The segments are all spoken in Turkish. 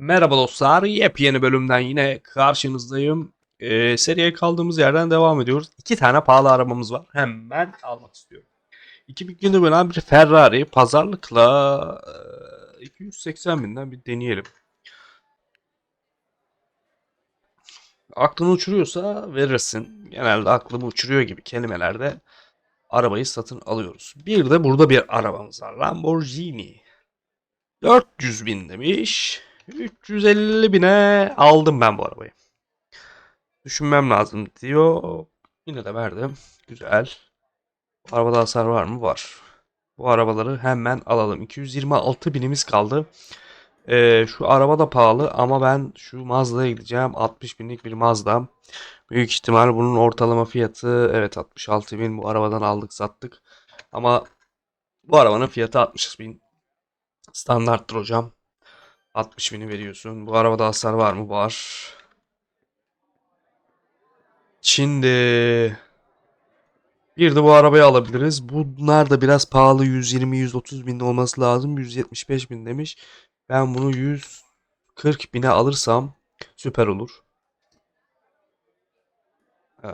Merhaba dostlar, yepyeni bölümden yine karşınızdayım. Ee, seriye kaldığımız yerden devam ediyoruz. İki tane pahalı arabamız var. Hemen almak istiyorum. 2000 günde böyle bir Ferrari pazarlıkla e, 280 binden bir deneyelim. Aklını uçuruyorsa verirsin. Genelde aklımı uçuruyor gibi kelimelerde arabayı satın alıyoruz. Bir de burada bir arabamız var. Lamborghini. 400 bin demiş. 350 bine aldım ben bu arabayı. Düşünmem lazım diyor. Yine de verdim. Güzel. Bu arabada hasar var mı? Var. Bu arabaları hemen alalım. 226 binimiz kaldı. Ee, şu araba da pahalı ama ben şu Mazda'ya gideceğim. 60 binlik bir Mazda. Büyük ihtimal bunun ortalama fiyatı evet 66 bin. Bu arabadan aldık sattık. Ama bu arabanın fiyatı 60 bin. Standarttır hocam. 60 bini veriyorsun. Bu arabada hasar var mı? Var. Şimdi bir de bu arabayı alabiliriz. Bunlar da biraz pahalı. 120-130 bin olması lazım. 175 bin demiş. Ben bunu 140 bine alırsam süper olur. Ee,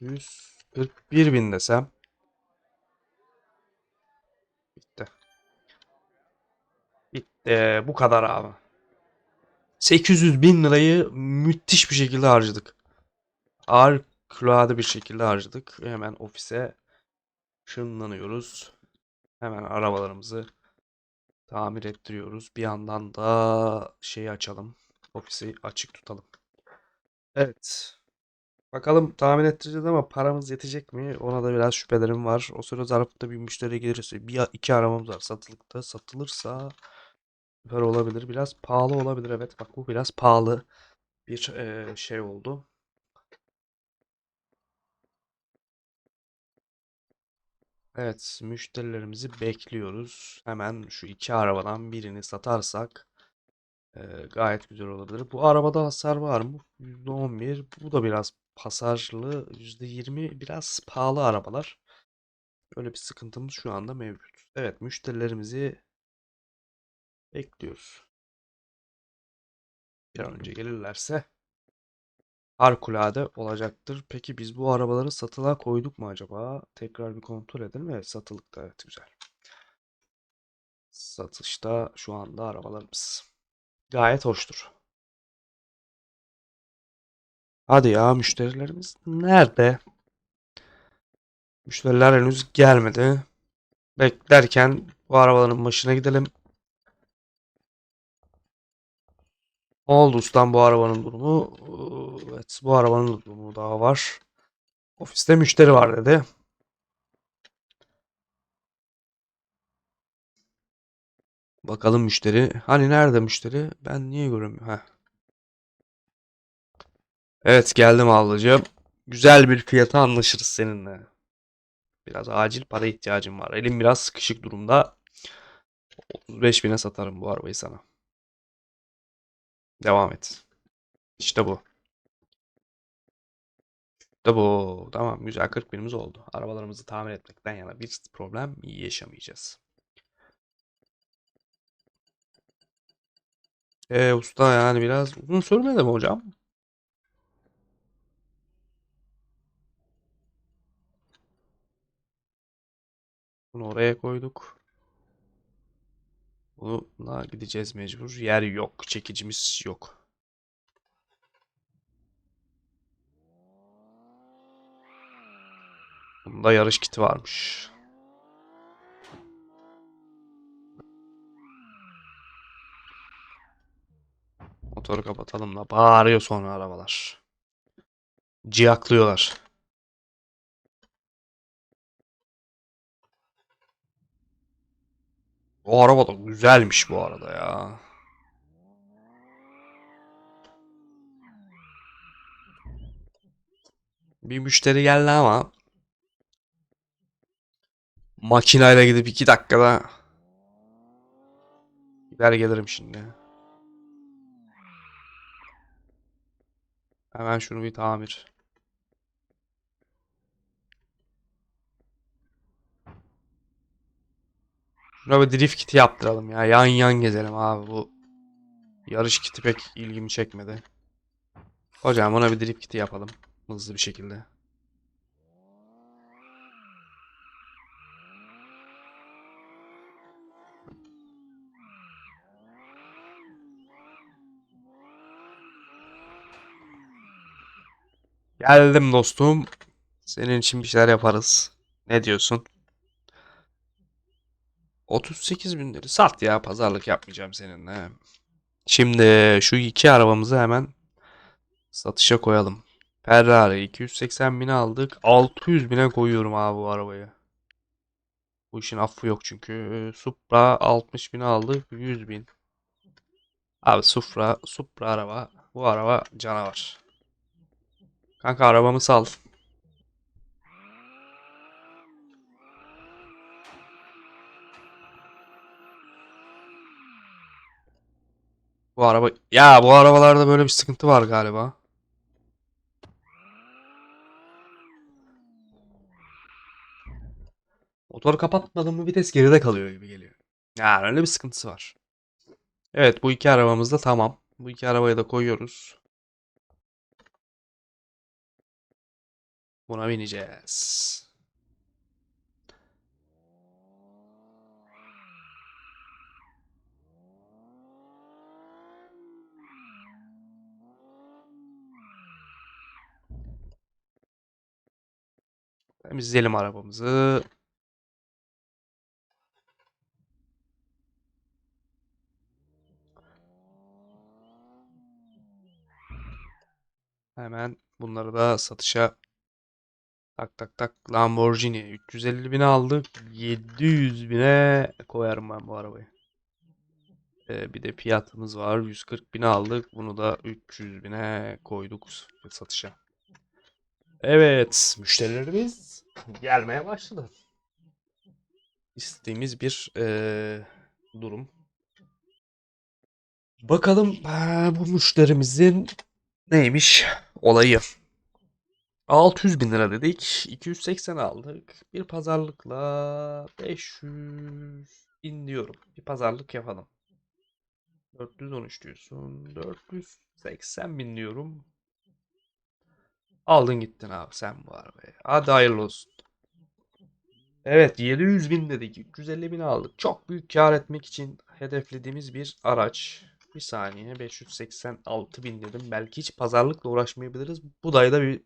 141 bin desem. Bitti. Bu kadar abi. 800 bin lirayı müthiş bir şekilde harcadık. Harikulade bir şekilde harcadık. Hemen ofise ışınlanıyoruz. Hemen arabalarımızı tamir ettiriyoruz. Bir yandan da şeyi açalım. Ofisi açık tutalım. Evet. Bakalım tahmin ettireceğiz ama paramız yetecek mi? Ona da biraz şüphelerim var. O süre zarfında bir müşteri gelirse bir iki arabamız var satılıkta. Satılırsa süper olabilir. Biraz pahalı olabilir. Evet bak bu biraz pahalı bir eee, şey oldu. Evet müşterilerimizi bekliyoruz. Hemen şu iki arabadan birini satarsak eee, gayet güzel olabilir. Bu arabada hasar var mı? %11. Bu da biraz hasarlı. %20 biraz pahalı arabalar. Öyle bir sıkıntımız şu anda mevcut. Evet müşterilerimizi bekliyoruz. Bir an önce gelirlerse harikulade olacaktır. Peki biz bu arabaları satılığa koyduk mu acaba? Tekrar bir kontrol edelim. Evet satılıkta evet güzel. Satışta şu anda arabalarımız. Gayet hoştur. Hadi ya müşterilerimiz nerede? Müşteriler henüz gelmedi. Beklerken bu arabaların başına gidelim. Ne oldu ustam bu arabanın durumu? Ee, Evet bu arabanın durumu daha var. Ofiste müşteri var dedi. Bakalım müşteri. Hani nerede müşteri? Ben niye göremiyorum? Evet geldim ablacığım. Güzel bir fiyata anlaşırız seninle. Biraz acil para ihtiyacım var. Elim biraz sıkışık durumda. 35 bine satarım bu arabayı sana. Devam et. İşte bu. İşte bu. Tamam güzel 40 binimiz oldu. Arabalarımızı tamir etmekten yana bir problem yaşamayacağız. E usta yani biraz uzun sürmedi mi hocam? Bunu oraya koyduk. Bununla gideceğiz mecbur. Yer yok. Çekicimiz yok. Bunda yarış kiti varmış. Motoru kapatalım da bağırıyor sonra arabalar. Ciyaklıyorlar. O araba da güzelmiş bu arada ya. Bir müşteri geldi ama makinayla gidip iki dakikada gider gelirim şimdi. Hemen şunu bir tamir. Şuna drift kiti yaptıralım ya. Yan yan gezelim abi bu. Yarış kiti pek ilgimi çekmedi. Hocam buna bir drip kiti yapalım. Hızlı bir şekilde. Geldim dostum. Senin için bir şeyler yaparız. Ne diyorsun? 38 bin lira. Sat ya pazarlık yapmayacağım seninle. Şimdi şu iki arabamızı hemen satışa koyalım. Ferrari 280 bine aldık. 600 bine koyuyorum abi bu arabayı. Bu işin affı yok çünkü. Supra 60 bine aldık. 100 bin. Abi Supra, Supra araba. Bu araba canavar. Kanka arabamı sal. Bu araba ya bu arabalarda böyle bir sıkıntı var galiba. Motor kapatmadım mı vites geride kalıyor gibi geliyor. Yani öyle bir sıkıntısı var. Evet bu iki arabamız da tamam. Bu iki arabayı da koyuyoruz. Buna bineceğiz. Temizleyelim arabamızı. Hemen bunları da satışa tak tak tak Lamborghini 350 bine aldık 700 bine koyarım ben bu arabayı. Ee, bir de fiyatımız var 140 bine aldık bunu da 300 bine koyduk satışa. Evet müşterilerimiz gelmeye başladı. İstediğimiz bir eee, durum. Bakalım eee, bu müşterimizin neymiş olayı. 600 bin lira dedik. 280 aldık. Bir pazarlıkla 500 bin diyorum. Bir pazarlık yapalım. 413 diyorsun. 480 bin diyorum. Aldın gittin abi sen bu arabayı. Hadi hayırlı olsun. Evet 700 bin dedik. 350 bin aldık. Çok büyük kar etmek için hedeflediğimiz bir araç. Bir saniye 586 bin dedim. Belki hiç pazarlıkla uğraşmayabiliriz. Bu dayda bir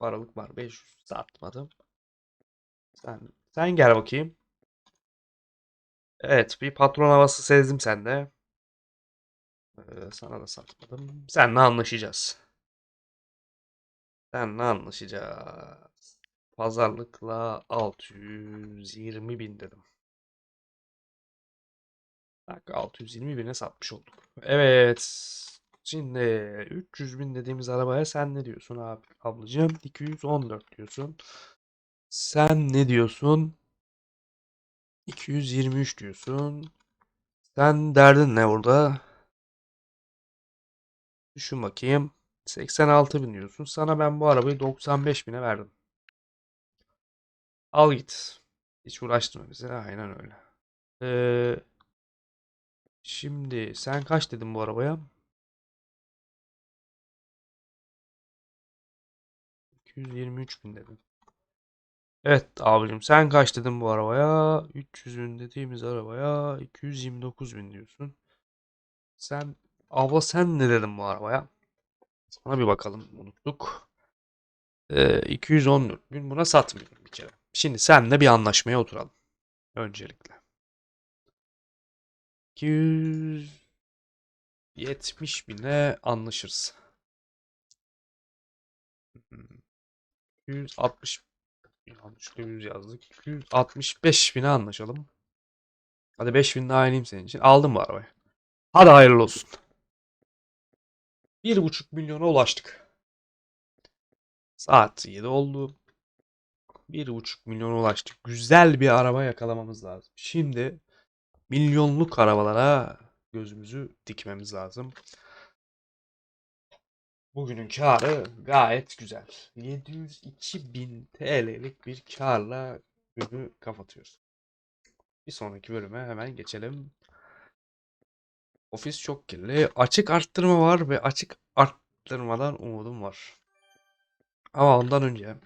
paralık var. 500 satmadım. Sen, sen gel bakayım. Evet bir patron havası sezdim sende. Ee, sana da satmadım. Seninle anlaşacağız. Seninle anlaşacağız. Pazarlıkla 620 bin dedim. Bak 620 bine satmış olduk. Evet. Şimdi 300 bin dediğimiz arabaya sen ne diyorsun abi ablacığım? 214 diyorsun. Sen ne diyorsun? 223 diyorsun. Sen derdin ne orada? Düşün bakayım. 86 bin diyorsun. Sana ben bu arabayı 95 bine verdim. Al git. Hiç uğraştırma bize. Aynen öyle. Ee, şimdi sen kaç dedin bu arabaya? 223 bin dedin. Evet abicim sen kaç dedin bu arabaya? 300 bin dediğimiz arabaya 229 bin diyorsun. Sen abla sen ne dedin bu arabaya? Sana bir bakalım unuttuk. Ee, 214 bin buna satmıyorum bir kere. Şimdi senle bir anlaşmaya oturalım. Öncelikle. 270 bine anlaşırız. 260 yanlışlıkla 100 yazdık. 265 bine anlaşalım. Hadi 5 bin daha ineyim senin için. Aldım bu arabayı. Hadi hayırlı olsun. 1,5 milyona ulaştık. Saat 7 oldu. 1,5 milyona ulaştık. Güzel bir araba yakalamamız lazım. Şimdi milyonluk arabalara gözümüzü dikmemiz lazım. Bugünün karı gayet güzel. 702 bin TL'lik bir karla günü kapatıyoruz. Bir sonraki bölüme hemen geçelim. Ofis çok kirli. Açık arttırma var ve açık arttırmadan umudum var. Ama ondan önce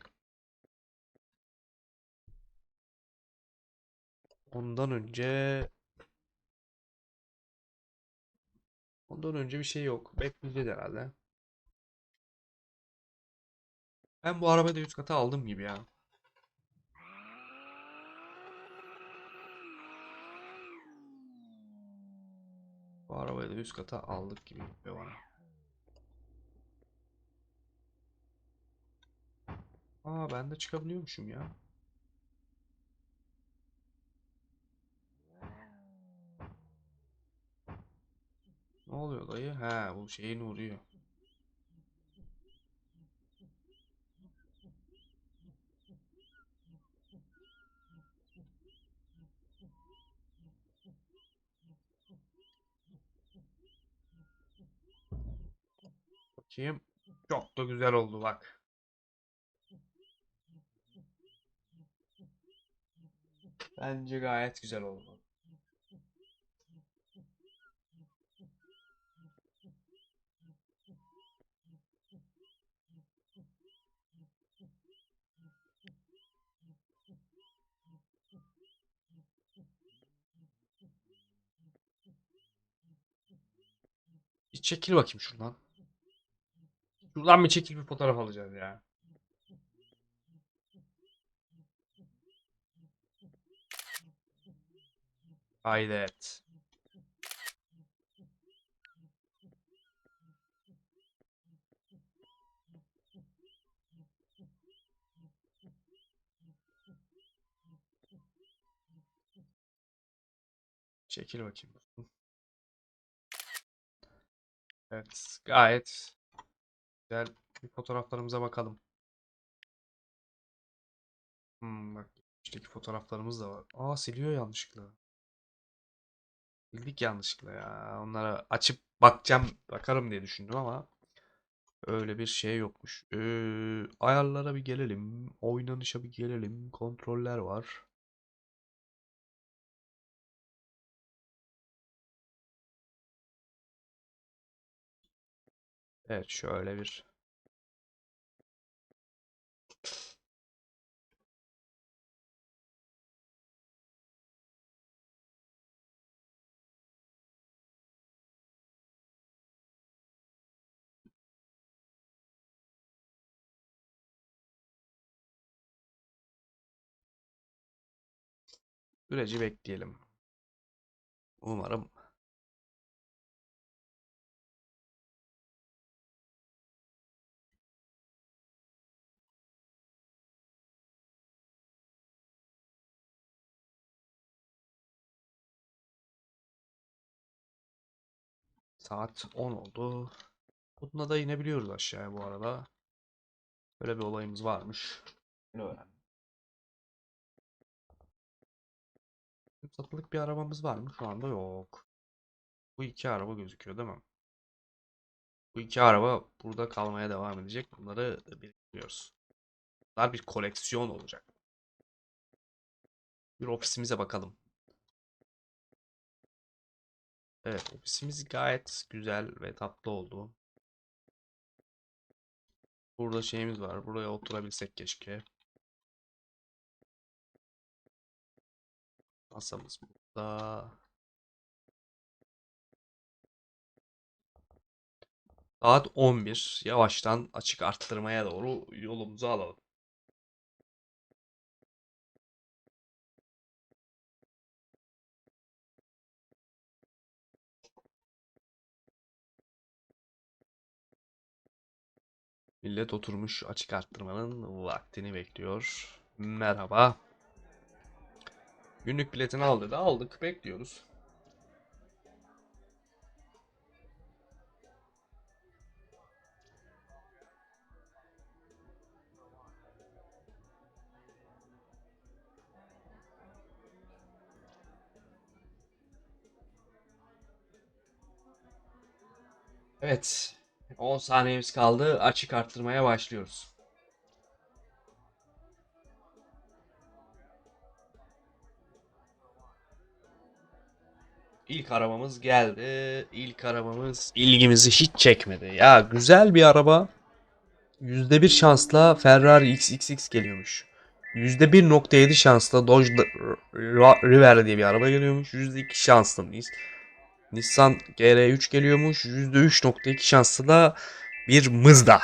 ondan önce ondan önce bir şey yok. Bekleyeceğiz herhalde. Ben bu arabayı da üst kata aldım gibi ya. Bu arabayı da üst kata aldık gibi geliyor bana. Aa ben de çıkabiliyormuşum ya. Ne oluyor dayı? He bu şeyin vuruyor. Bakayım. Çok da güzel oldu bak. Bence gayet güzel oldu. Çekil bakayım şuradan. Şuradan bir çekil bir fotoğraf alacağız ya. Haydet. Çekil bakayım. Evet, gayet güzel. Bir fotoğraflarımıza bakalım. Hmm, bak üstteki fotoğraflarımız da var. Aa siliyor yanlışlıkla. Sildik yanlışlıkla ya. Onlara açıp bakacağım, bakarım diye düşündüm ama öyle bir şey yokmuş. Ee, ayarlara bir gelelim. Oynanışa bir gelelim. Kontroller var. Evet şöyle bir süreci bekleyelim. Umarım saat 10 oldu. Bununla da inebiliyoruz aşağıya bu arada. Böyle bir olayımız varmış. Yeni öğrendim. Satılık bir arabamız var mı? Şu anda yok. Bu iki araba gözüküyor değil mi? Bu iki araba burada kalmaya devam edecek. Bunları biriktiriyoruz. Bunlar bir koleksiyon olacak. Bir ofisimize bakalım. Evet, ofisimiz gayet güzel ve tatlı oldu. Burada şeyimiz var. Buraya oturabilsek keşke. Masamız burada. Saat 11. Yavaştan açık arttırmaya doğru yolumuzu alalım. Millet oturmuş açık arttırmanın vaktini bekliyor. Merhaba. Günlük biletini al dedi. Aldık. Bekliyoruz. Evet. 10 saniyemiz kaldı. Açık arttırmaya başlıyoruz. İlk arabamız geldi. İlk arabamız ilgimizi hiç çekmedi. Ya güzel bir araba. %1 şansla Ferrari XXX geliyormuş. %1.7 şansla Dodge Rivera diye bir araba geliyormuş. %2 şanslı mıyız? Nissan GR3 geliyormuş. %3.2 şanslı da bir Mazda.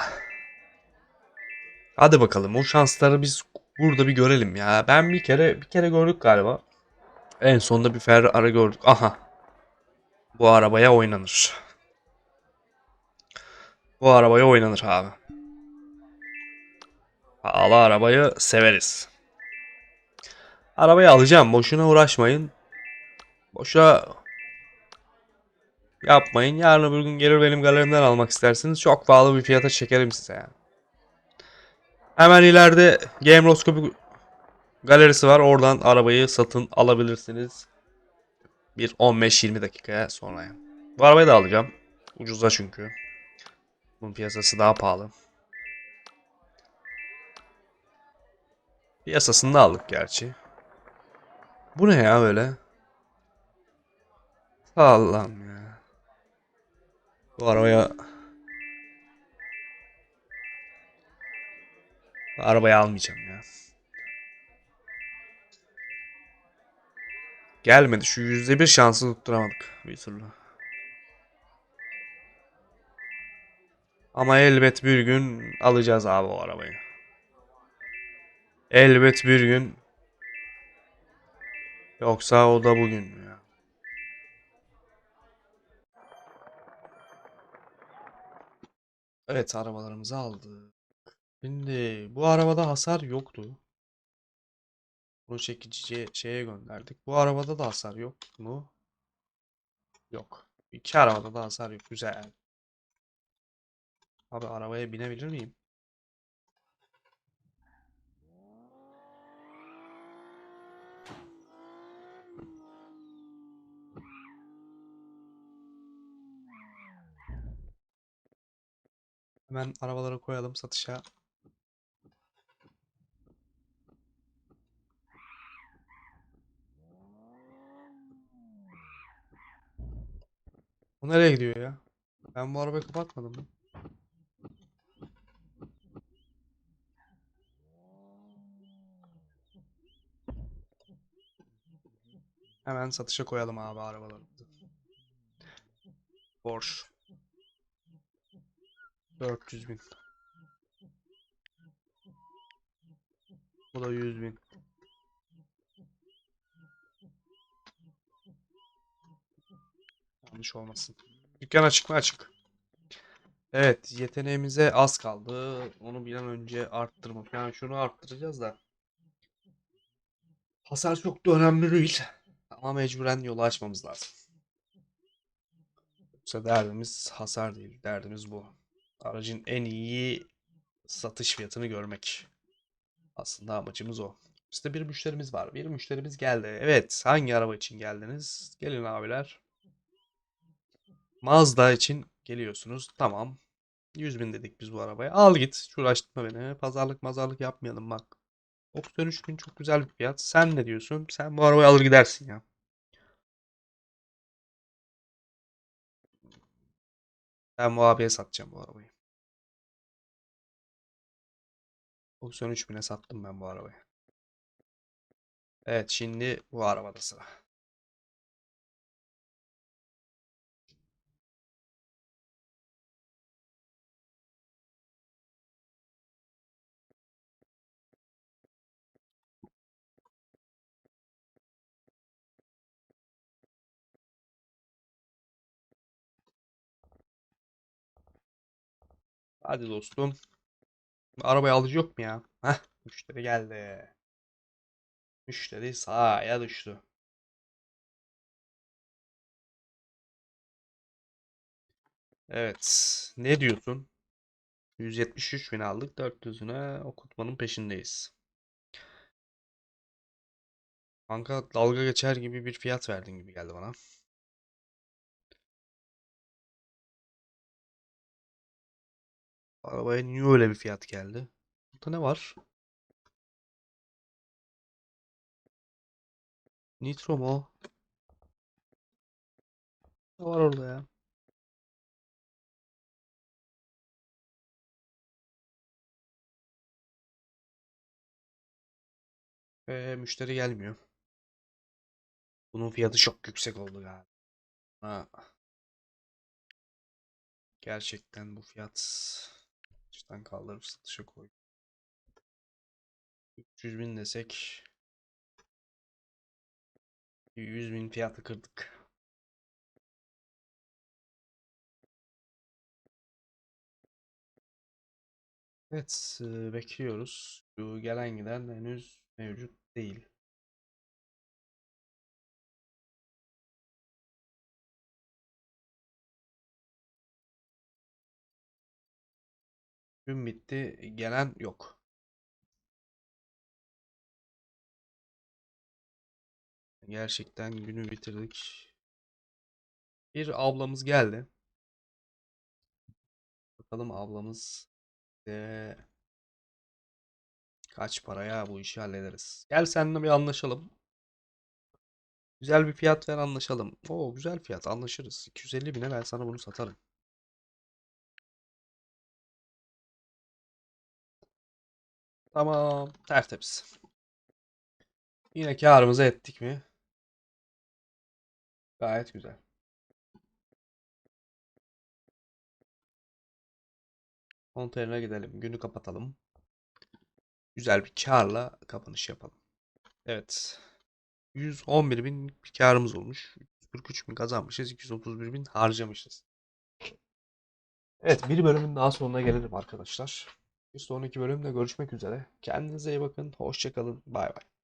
Hadi bakalım o şansları biz burada bir görelim ya. Ben bir kere bir kere gördük galiba. En sonunda bir Ferrari gördük. Aha. Bu arabaya oynanır. Bu arabaya oynanır abi. Pahalı arabayı severiz. Arabayı alacağım. Boşuna uğraşmayın. Boşa yapmayın. Yarın öbür gün gelir benim galerimden almak istersiniz. Çok pahalı bir fiyata çekerim size yani. Hemen ileride Game Roscope galerisi var. Oradan arabayı satın alabilirsiniz. Bir 15-20 dakikaya sonra. yani. Bu arabayı da alacağım. Ucuza çünkü. Bunun piyasası daha pahalı. Piyasasını da aldık gerçi. Bu ne ya böyle? Allah'ım ya. Bu arabaya arabayı almayacağım ya. Gelmedi. Şu yüzde bir şansı tutturamadık bir türlü. Ama elbet bir gün alacağız abi o arabayı. Elbet bir gün. Yoksa o da bugün ya? Evet arabalarımızı aldık. Şimdi bu arabada hasar yoktu. Bunu çekici şeye gönderdik. Bu arabada da hasar yok mu? Yok. İki arabada da hasar yok. Güzel. Abi arabaya binebilir miyim? Hemen arabaları koyalım satışa. Bu nereye gidiyor ya? Ben bu arabayı kapatmadım mı? Hemen satışa koyalım abi arabalarımızı. Porsche. 400 bin. Bu da 100 bin. Yanlış olmasın. Dükkan açık mı? Açık. Evet, yeteneğimize az kaldı. Onu bir an önce arttırmak. Yani şunu arttıracağız da. Hasar çok da önemli değil. Ama mecburen yolu açmamız lazım. Yoksa derdimiz hasar değil. Derdimiz bu. Aracın en iyi satış fiyatını görmek. Aslında amacımız o. İşte bir müşterimiz var. Bir müşterimiz geldi. Evet, hangi araba için geldiniz? Gelin abiler. Mazda için geliyorsunuz. Tamam. 100 bin dedik biz bu arabaya. Al git. Uğraştırma beni. Pazarlık mazarlık yapmayalım bak. 93 bin çok güzel bir fiyat. Sen ne diyorsun? Sen bu arabayı alır gidersin ya. Ben bu abiye satacağım bu arabayı. 93 bine sattım ben bu arabayı. Evet şimdi bu arabada sıra. Hadi dostum. Arabayı alıcı yok mu ya? Heh, müşteri geldi. Müşteri sahaya düştü. Evet. Ne diyorsun? 173 bin aldık. 400'üne okutmanın peşindeyiz. Kanka dalga geçer gibi bir fiyat verdin gibi geldi bana. Arabaya niye öyle bir fiyat geldi? Burada ne var? Nitro mu? Ne var orada ya? Ee, müşteri gelmiyor. Bunun fiyatı çok yüksek oldu galiba. Ha. Gerçekten bu fiyat satıştan kaldırıp satışa koy. 300 bin desek 100 bin fiyatı kırdık. Evet, bekliyoruz. Şu gelen giden henüz mevcut değil. Gün bitti, gelen yok. Gerçekten günü bitirdik. Bir ablamız geldi. Bakalım ablamız de kaç paraya bu işi hallederiz. Gel seninle bir anlaşalım. Güzel bir fiyat ver anlaşalım. Oo güzel fiyat anlaşırız. 250 bine ben sana bunu satarım. Tamam tertemiz. Yine karımızı ettik mi? Gayet güzel. Konteyner'a gidelim. Günü kapatalım. Güzel bir karla kapanış yapalım. Evet. 111 bin bir karımız olmuş. 43 bin kazanmışız. 231 bin harcamışız. Evet bir bölümün daha sonuna gelelim arkadaşlar. Bir sonraki bölümde görüşmek üzere. Kendinize iyi bakın. Hoşçakalın. Bay bay.